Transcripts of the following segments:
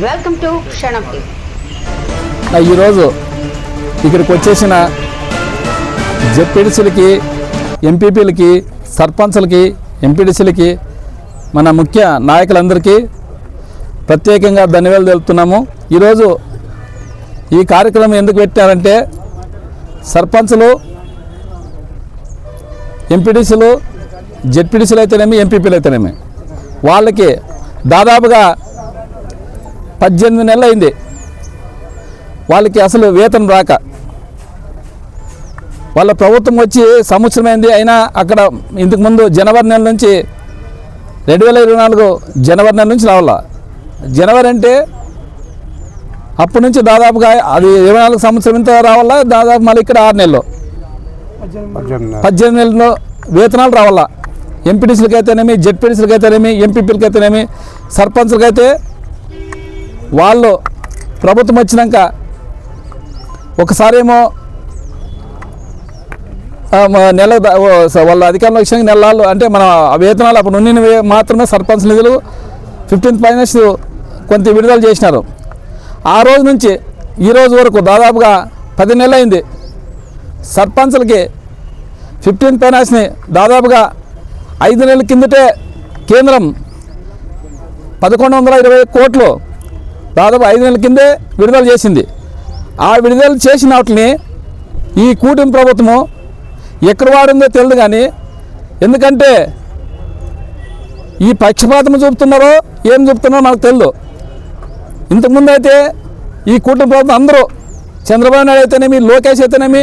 Welcome to క్షణం ఈరోజు ఇక్కడికి వచ్చేసిన జెడ్పీడీసీలకి ఎంపీపీలకి సర్పంచ్లకి ఎంపీడీసీలకి మన ముఖ్య నాయకులందరికీ ప్రత్యేకంగా ధన్యవాదాలు తెలుపుతున్నాము. ఈరోజు ఈ కార్యక్రమం ఎందుకు పెట్టారంటే సర్పంచ్లు ఎంపీడీసీలు జెడ్పీడీసీలు అయితేనేమి ఎంపీపీలు అయితేనేమి వాళ్ళకి దాదాపుగా పద్దెనిమిది నెలలు అయింది. వాళ్ళకి అసలు వేతనం రాక. వాళ్ళ ప్రభుత్వం వచ్చి సంవత్సరమైంది. అయినా అక్కడ ఇంతకు ముందు జనవరి నెల నుంచి రెండు వేల ఇరవై నాలుగు జనవరి నెల నుంచి రావాల? జనవరి అంటే అప్పటి నుంచి దాదాపుగా అది ఇరవై నాలుగు సంవత్సరం ఇంత రావాలా? దాదాపు మళ్ళీ ఇక్కడ ఆరు నెలలు. పద్దెనిమిది నెలలో వేతనాలు రావాలా? ఎంపీటీసీలకి అయితేనేమి జెడ్పీటీసీలకి అయితేనేమి ఎంపీపీలకి అయితేనేమి సర్పంచ్లకి అయితే వాళ్ళు ప్రభుత్వం వచ్చినాక ఒకసారేమో నెల వాళ్ళ అధికారంలో వచ్చిన నెలలు అంటే మన వేతనాలు అప్పుడు ఉన్నవి మాత్రమే సర్పంచ్ నిధులు ఫిఫ్టీన్త్ ఫైనాన్స్ కొంత విడుదల చేసినారు. ఆ రోజు నుంచి ఈ రోజు వరకు దాదాపుగా పది నెలలు అయింది. సర్పంచ్లకి ఫిఫ్టీన్త్ ఫైనాన్స్ని దాదాపుగా ఐదు నెలల కిందటే కేంద్రం పదకొండు వందల ఇరవై కోట్లు దాదాపు ఐదు నెలల కిందే విడుదల చేసింది. ఆ విడుదల చేసిన వాటిని ఈ కూటమి ప్రభుత్వము ఎక్కడ వాడిందో తెలియదు కానీ ఎందుకంటే ఈ పక్షపాతం చూపుతున్నారో ఏం చూపుతున్నారో మనకు తెలియదు ఇంతకుముందు అయితే ఈ కూటమి ప్రభుత్వం అందరూ చంద్రబాబు నాయుడు అయితేనేమి లోకేష్ అయితేనేమి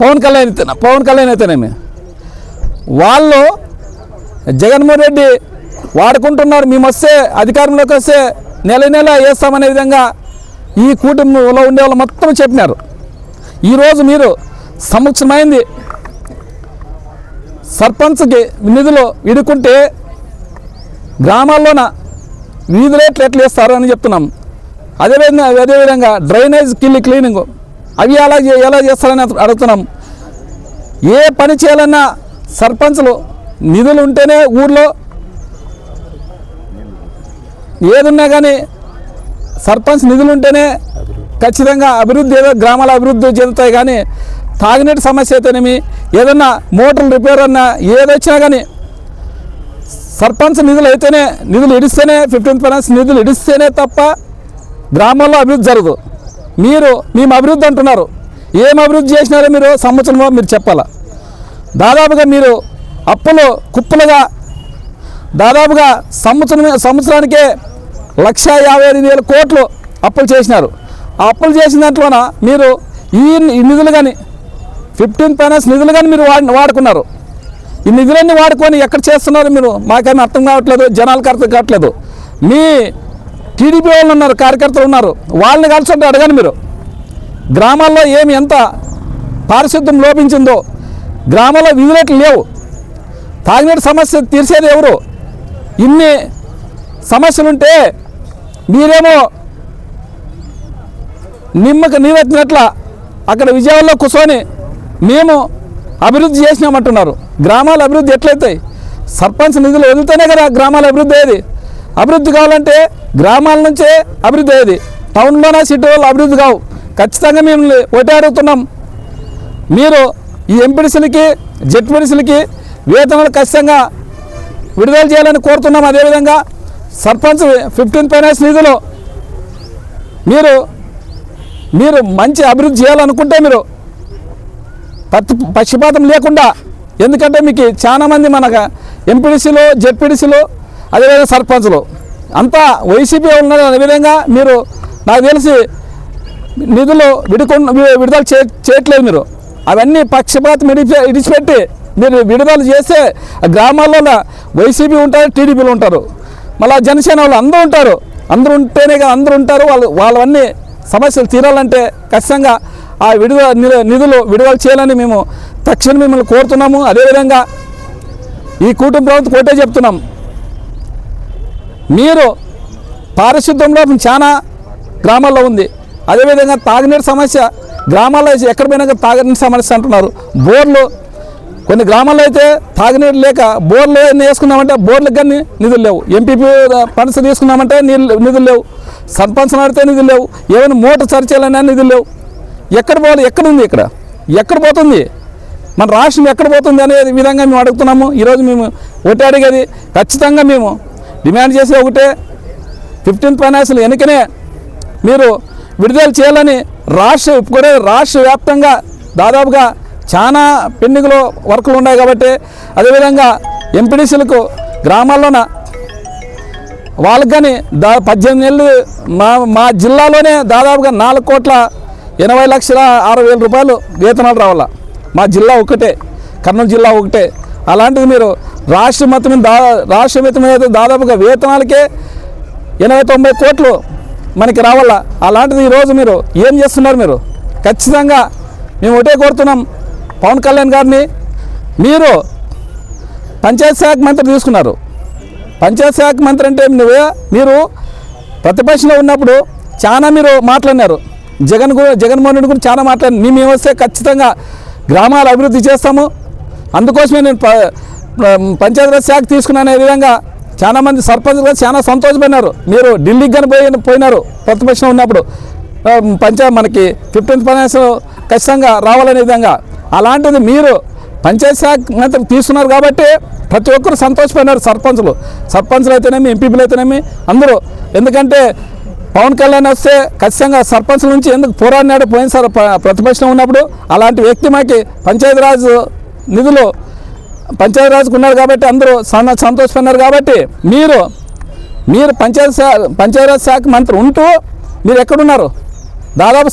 పవన్ కళ్యాణ్ అయితే పవన్ కళ్యాణ్ అయితేనేమి. వాళ్ళు జగన్మోహన్ రెడ్డి వాడుకుంటున్నారు మేము వస్తే అధికారంలోకి వస్తే నెల నెల వేస్తామనే విధంగా ఈ కూటమిలో ఉండే వాళ్ళు మొత్తం చెప్పినారు. ఈరోజు మీరు సంవత్సరమైంది సర్పంచ్కి నిధులు ఇడుకుంటే గ్రామాల్లోన వీధి రేట్లు ఎట్లా వేస్తారు అని చెప్తున్నాం. అదేవిధంగా అదేవిధంగా డ్రైనేజ్ కిల్లి క్లీనింగ్ అవి ఎలా ఎలా చేస్తారని అడుగుతున్నాం. ఏ పని చేయాలన్నా సర్పంచ్లు నిధులు ఉంటేనే ఊర్లో ఏదున్నా కానీ సర్పంచ్ నిధులు ఉంటేనే ఖచ్చితంగా అభివృద్ధి ఏదో గ్రామాల అభివృద్ధి చెందుతాయి కానీ తాగునీటి సమస్య అయితేనేమి? ఏదన్నా మోటార్లు రిపేర్ అన్నా ఏదొచ్చినా కానీ సర్పంచ్ నిధులు అయితేనే నిధులు ఇడిస్తేనే ఫిఫ్టీన్త్ ఫైనాన్స్ నిధులు ఇడిస్తేనే తప్ప గ్రామాల్లో అభివృద్ధి జరగదు. మీరు మేము అభివృద్ధి అంటున్నారు. ఏం అభివృద్ధి చేసినారో మీరు సంవత్సరంలో మీరు చెప్పాలా. దాదాపుగా మీరు అప్పులు కుప్పలుగా దాదాపుగా సంవత్సరం సంవత్సరానికే లక్ష యాభై ఐదు వేల కోట్లు అప్పులు చేసినారు. ఆ అప్పులు చేసిన దాంట్లోన మీరు ఈ నిధులు కానీ ఫిఫ్టీన్ ఫైనాన్స్ నిధులు కానీ మీరు వాడుకున్నారు. ఈ నిధులన్నీ వాడుకొని ఎక్కడ చేస్తున్నారు మీరు? మాకేమీ అర్థం కావట్లేదు జనాలకు అర్థం కావట్లేదు. మీ టీడీపీ వాళ్ళు ఉన్నారు కార్యకర్తలు ఉన్నారు వాళ్ళని కలిసి అడగండి మీరు. గ్రామాల్లో ఏమి ఎంత పారిశుద్ధ్యం లోపించిందో గ్రామాల్లో విధులేట్లు లేవు. తాగినీటి సమస్య తీర్చేది ఎవరు? ఇన్ని సమస్యలుంటే మీరేమో నిమ్మకి నీరెత్తినట్ల అక్కడ విజయవాడలో కూర్చొని మేము అభివృద్ధి చేసినామంటున్నారు. గ్రామాల అభివృద్ధి ఎట్లయితాయి? సర్పంచ్ నిధులు వదిలితేనే కదా గ్రామాల అభివృద్ధి అయ్యేది. అభివృద్ధి కావాలంటే గ్రామాల నుంచే అభివృద్ధి అయ్యేది. టౌన్లోనే సిటీ వాళ్ళు అభివృద్ధి కావు. ఖచ్చితంగా మేము ఒకటే అడుగుతున్నాం. మీరు ఈ ఎంపీడీసీలకి జెడ్పీడీసీలకి వేతనాలు ఖచ్చితంగా విడుదల చేయాలని కోరుతున్నాం. అదేవిధంగా సర్పంచ్ ఫిఫ్టీన్ ఫైనాన్స్ నిధులు. మీరు మీరు మంచి అభివృద్ధి చేయాలనుకుంటే మీరు పత్తి పక్షపాతం లేకుండా ఎందుకంటే మీకు చాలామంది మన ఎంపీడీసీలు జెడ్పీడీసీలు అదేవిధంగా సర్పంచ్లు. అంతా వైసీపీ ఉన్నారు అనే విధంగా మీరు నాకు తెలిసి నిధులు విడుకొ విడుదల చే చేయట్లేదు మీరు. అవన్నీ పక్షపాతం ఇడిచి ఇడిచిపెట్టి మీరు విడుదల చేస్తే ఆ గ్రామాల్లో వైసీపీ ఉంటారు టీడీపీలు ఉంటారు. మళ్ళీ జనసేన వాళ్ళు అందరూ ఉంటారు. అందరూ ఉంటేనే కదా అందరూ ఉంటారు. వాళ్ళు వాళ్ళవన్నీ సమస్యలు తీరాలంటే ఖచ్చితంగా ఆ విడుదల నిధులు విడుదల చేయాలని మేము తక్షణం మిమ్మల్ని కోరుతున్నాము. అదేవిధంగా ఈ కూటమి ప్రభుత్వం కోటే చెప్తున్నాం. మీరు పారిశుద్ధ్యం లోపం చాలా గ్రామాల్లో ఉంది. అదేవిధంగా తాగునీరు సమస్య గ్రామాల్లో అయితే ఎక్కడ పోయినాక తాగునీరు సమస్య అంటున్నారు. బోర్లు కొన్ని గ్రామాల్లో అయితే తాగునీరు లేక బోర్లు వేసుకున్నామంటే బోర్లకు కానీ నిధులు లేవు. ఎంపీపీ ఫండ్స్ తీసుకున్నామంటే నీళ్ళు నిధులు లేవు. సర్పంచ్ నడితే నిధులు లేవు. ఏమైనా మూట చర్చలైనా నిధులు లేవు. ఎక్కడ పోవాలి? ఎక్కడ ఉంది ఇక్కడ? ఎక్కడ పోతుంది? మన రాష్ట్రం ఎక్కడ పోతుంది అనే విధంగా మేము అడుగుతున్నాము. ఈరోజు మేము ఒకటే అడిగేది ఖచ్చితంగా మేము డిమాండ్ చేసే ఒకటే. ఫిఫ్టీన్త్ ఫైనాన్షియల్ వెనుకనే మీరు విడుదల చేయాలని రాష్ట్ర కూడా రాష్ట్ర వ్యాప్తంగా దాదాపుగా చాలా పెండింగ్లో వర్కులు ఉన్నాయి కాబట్టి అదేవిధంగా ఎంపీడీసీలకు గ్రామాల్లోన వాళ్ళకి కానీ దా పద్దెనిమిది నెలలు మా మా జిల్లాలోనే దాదాపుగా నాలుగు కోట్ల ఎనభై లక్షల ఆరు వేల రూపాయలు వేతనాలు రావాల. మా జిల్లా ఒకటే కర్నూలు జిల్లా ఒకటే అలాంటిది మీరు రాష్ట్ర మొత్తం దా రాష్ట్ర మొత్తం అయితే దాదాపుగా వేతనాలకే ఎనభై తొంభై కోట్లు మనకి రావాలా. అలాంటిది ఈరోజు మీరు ఏం చేస్తున్నారు మీరు? ఖచ్చితంగా మేము ఒకటే కోరుతున్నాం పవన్ కళ్యాణ్ గారిని మీరు పంచాయత్ శాఖ మంత్రి తీసుకున్నారు. పంచాయత్ శాఖ మంత్రి అంటే నువ్వే? మీరు ప్రతిపక్షంలో ఉన్నప్పుడు చాలా మీరు మాట్లాడినారు. జగన్ జగన్మోహన్ రెడ్డి గురించి చాలా మాట్లాడి నీ మేము వస్తే ఖచ్చితంగా గ్రామాలు అభివృద్ధి చేస్తాము. అందుకోసమే నేను ప- పంచాయతీరాజ్ శాఖ తీసుకున్నాను అనే విధంగా చాలా మంది కూడా చాలా సంతోషపడినారు. మీరు ఢిల్లీకి కానీ పోయి పోయినారు ప్రతిపక్షం ఉన్నప్పుడు. పంచాయత్ పంచా మనకి ఫిఫ్టీన్త్ ఫైనాన్స్ ఖచ్చితంగా రావాలనే విధంగా అలాంటిది మీరు పంచాయత్ శాఖ మంత్రి తీసుకున్నారు కాబట్టి ప్రతి ఒక్కరు సంతోషపోయినారు సర్పంచులు. సర్పంచులు అయితేనేమి ఎంపీపీలు అయితేనేమి అందరూ. ఎందుకంటే పవన్ కళ్యాణ్ వస్తే ఖచ్చితంగా సర్పంచ్ నుంచి ఎందుకు పోరాడినాడు పోయినసారి సార్ ప్రతిపక్షంలో ఉన్నప్పుడు అలాంటి వ్యక్తి మాకి పంచాయతీరాజ్ నిధులు పంచాయతీరాజ్కు ఉన్నారు కాబట్టి అందరూ సంత- సంతోషపోయినారు కాబట్టి మీరు మీరు పంచాయతీ పంచాయతీరాజ్ శాఖ మంత్రి ఉంటూ మీరు ఎక్కడున్నారు? దాదాపు